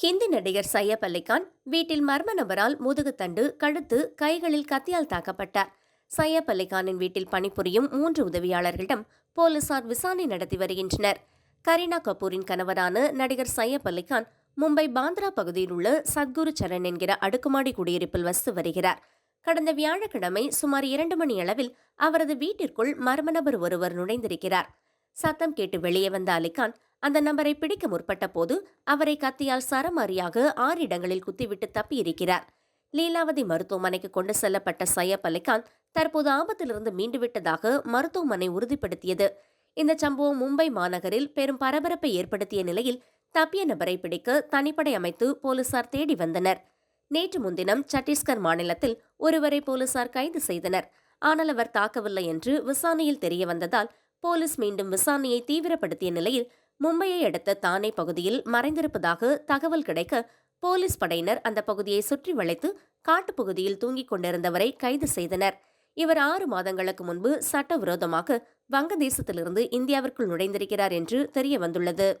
ஹிந்தி நடிகர் சையப் அலிகான் வீட்டில் மர்ம நபரால் முதுகுத்தண்டு கழுத்து கைகளில் கத்தியால் தாக்கப்பட்டார். சையப் அலிகானின் வீட்டில் பணிபுரியும் மூன்று உதவியாளர்களிடம் போலீசார் விசாரணை நடத்தி வருகின்றனர். கரீனா கபூரின் கணவரான நடிகர் சையப் அலிகான் மும்பை பாந்த்ரா பகுதியில் உள்ள சத்குரு சரண் என்கிற அடுக்குமாடி குடியிருப்பில் வசித்து வருகிறார். கடந்த வியாழக்கிழமை சுமார் இரண்டு மணி அளவில் அவரது வீட்டிற்குள் மர்ம நபர் ஒருவர் நுழைந்திருக்கிறார். சத்தம் கேட்டு வெளியே வந்த அலிகான் அந்த நபரை பிடிக்க முற்பட்ட போது அவரை கத்தியால் சரமாரியாக ஆறு இடங்களில் குத்திவிட்டு தப்பியிருக்கிறார். லீலாவதி மருத்துவமனைக்கு கொண்டு செல்லப்பட்ட சையப் அலிகான் தற்போது ஆபத்திலிருந்து மீண்டுவிட்டதாக மருத்துவமனை உறுதிப்படுத்தியது. இந்த சம்பவம் மும்பை மாநகரில் பெரும் பரபரப்பை ஏற்படுத்திய நிலையில் தப்பிய நபரை பிடிக்க தனிப்படை அமைத்து போலீசார் தேடி வந்தனர். நேற்று முன்தினம் சத்தீஸ்கர் மாநிலத்தில் ஒருவரை போலீசார் கைது செய்தனர். ஆனால் அவர் தாக்கவில்லை என்று விசாரணையில் தெரிய வந்ததால் போலீஸ் மீண்டும் விசாரணையை தீவிரப்படுத்திய நிலையில் மும்பையை அடுத்த தானே பகுதியில் மறைந்திருப்பதாக தகவல் கிடைக்க போலீஸ் படையினர் அந்த பகுதியை சுற்றி வளைத்து காட்டுப்பகுதியில் தூங்கிக் கொண்டிருந்தவரை கைது செய்தனர். இவர் ஆறு மாதங்களுக்கு முன்பு சட்டவிரோதமாக வங்கதேசத்திலிருந்து இந்தியாவிற்குள் நுழைந்திருக்கிறார் என்று தெரிய வந்துள்ளது